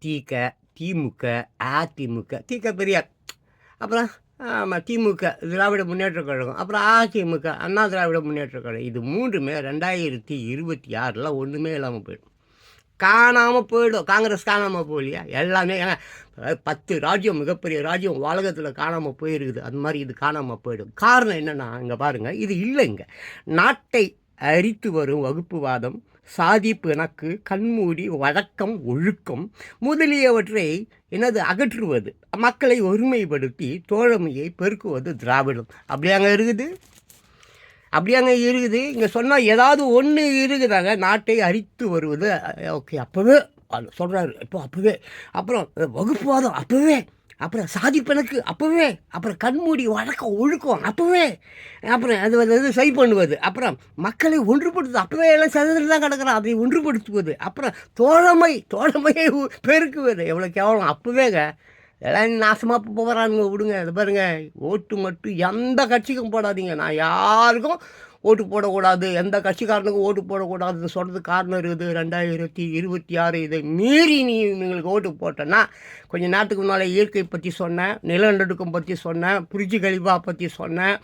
தீக திமுக அதிமுக தீக பெரியார் அப்புறம் ஆமாம் திமுக திராவிட முன்னேற்றக் கழகம் அப்புறம் அதிமுக அண்ணா திராவிட முன்னேற்றக் கழகம். இது மூன்றுமே ரெண்டாயிரத்தி இருபத்தி ஆறில் ஒன்றுமே இல்லாமல் போயிடும். காணாமல் போயிடும். காங்கிரஸ் காணாமல் போகலையா? எல்லாமே ஏன்னா பத்து ராஜ்யம் மிகப்பெரிய ராஜ்யம் உலகத்தில் காணாமல் போயிருக்குது. அது மாதிரி இது காணாமல் போயிடும். காரணம் என்னென்னா இங்கே பாருங்கள் இது இல்லைங்க. நாட்டை அரித்து வரும் வகுப்புவாதம் சாதி பிணக்கு கண்மூடி வழக்கம் ஒழுக்கம் முதலியவற்றை எனது அகற்றுவது. மக்களை ஒருமைப்படுத்தி தோழமையை பெருக்குவது திராவிடம். அப்படியாங்க இருக்குது? அப்படியாங்க இருக்குது. இங்கே சொன்னால் ஏதாவது ஒன்று இருக்குதாங்க. நாட்டை அரித்து வருவது. ஓகே அப்போவே சொல்கிறாரு இப்போ அப்போவே. அப்புறம் வகுப்புவாதம் அப்போவே. அப்புறம் சாதி பிணக்கு அப்போவே அப்புறம் கண்மூடி வழக்கம் ஒழுக்கம் அப்போவே. அப்புறம் அது வந்து சரி பண்ணுவது. அப்புறம் மக்களை ஒன்றுபடுத்துவது அப்போவே எல்லாம் சதவீதம் தான் கிடக்கிறான். அதை ஒன்றுபடுத்துவது. அப்புறம் தோழமை தோழமையை பெருக்குவது. எவ்வளோ கேவலம். அப்போவேங்க எல்லாம் நாசமாக போகிறானுங்க விடுங்க. இது பாருங்க ஓட்டு மட்டும் எந்த கட்சிக்கும் போடாதீங்க. நான் யாருக்கும் ஓட்டு போடக்கூடாது. எந்த கட்சிக்காரனுக்கும் ஓட்டு போடக்கூடாதுன்னு சொல்கிறது காரணம் இருக்குது. ரெண்டாயிரத்தி இருபத்தி ஆறு இதை மீறி நீ உங்களுக்கு ஓட்டு போட்டேன்னா கொஞ்சம் நேரத்துக்கு முன்னால் இயற்கை பற்றி சொன்னேன் நிலநடுக்கம் பற்றி சொன்னேன் புரிஜி கலிபா பற்றி சொன்னேன்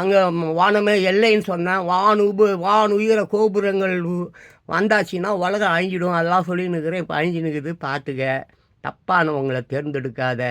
அங்கே வானமே எல்லைன்னு சொன்னேன். வானுபு வானுயர கோபுரங்கள் வந்தாச்சுன்னா உலகம் அழிஞ்சிடும். அதெல்லாம் சொல்லி நிற்கிறேன் இப்போ அழிஞ்சு நிற்குது பார்த்துக்க. தப்பானவங்களை தேர்ந்தெடுக்காத.